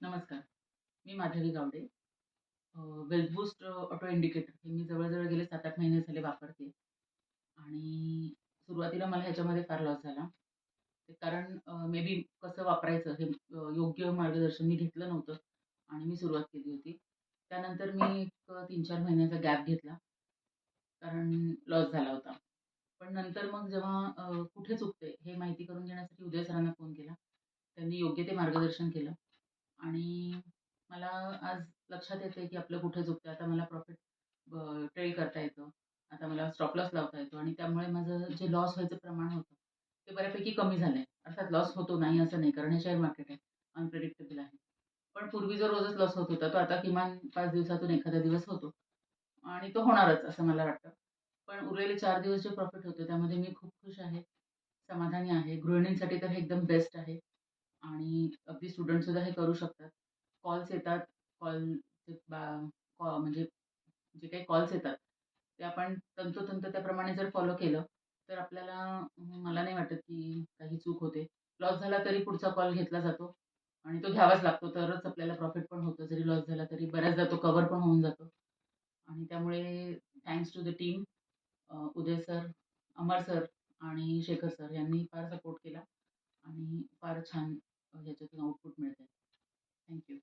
नमस्कार. मी Madhavi Gawade. Wellboost auto indicator हे मी जवळजवळ गेले 7-8 महिने झाले वापरते आणि सुरुवातीला मला ह्याच्यामध्ये फार लॉस झाला. ते कारण मे बी कसं वापरायचं हे योग्य मार्गदर्शन मी घेतलं नव्हतं आणि मी सुरुवात केली होती. त्यानंतर मी एक तीन चार महिन्याचा गॅप घेतला. कारण लॉस झाला होता. पण नंतर मग जेव्हा कुठे चुकते हे माहिती करून घेण्यासाठी उदय सरांना फोन केला. त्यांनी योग्य ते मार्गदर्शन केलं आणि मला आज लक्षात येतंय, की आपलं कुठे चुकतंय. आता मला प्रॉफिट ट्रेल करता येतं. आता मला स्टॉप लॉस लावता येतो आणि त्यामुळे माझं जे लॉस व्हायचं प्रमाण होतं, ते बऱ्यापैकी कमी झालंय. अर्थात लॉस होतो, नाही असं नाही, कारण हे शेअर मार्केट आहे, अनप्रेडिक्टेबल आहे. पण पूर्वी जो रोजच लॉस होत होता, तो आता किमान पाच दिवसातून एखादा दिवस होतो आणि तो होणारच असं मला वाटतं. पण उरलेले चार दिवस जे प्रॉफिट होते त्यामध्ये मी खूप खुश आहे, समाधानी आहे. गृहिणींसाठी तर हे एकदम बेस्ट आहे आणि अगदी स्टुडंटसुद्धा हे करू शकतात. कॉल्स येतात, कॉल बा कॉ म्हणजे जे काही कॉल्स येतात, ते आपण तंतोतंत त्याप्रमाणे जर फॉलो केलं, तर आपल्याला मला नाही वाटत, की काही चूक होते. लॉस झाला तरी पुढचा कॉल घेतला जातो आणि तो घ्यावाच लागतो, तरच आपल्याला प्रॉफिट पण होतं. जरी लॉस झाला तरी बऱ्याचदा तो कव्हर पण होऊन जातो आणि त्यामुळे thanks to the team Uday sir, Amar sir आणि शेखर सर यांनी फार सपोर्ट केला आणि फार छान आउटपुट मिळतंय. Thank you.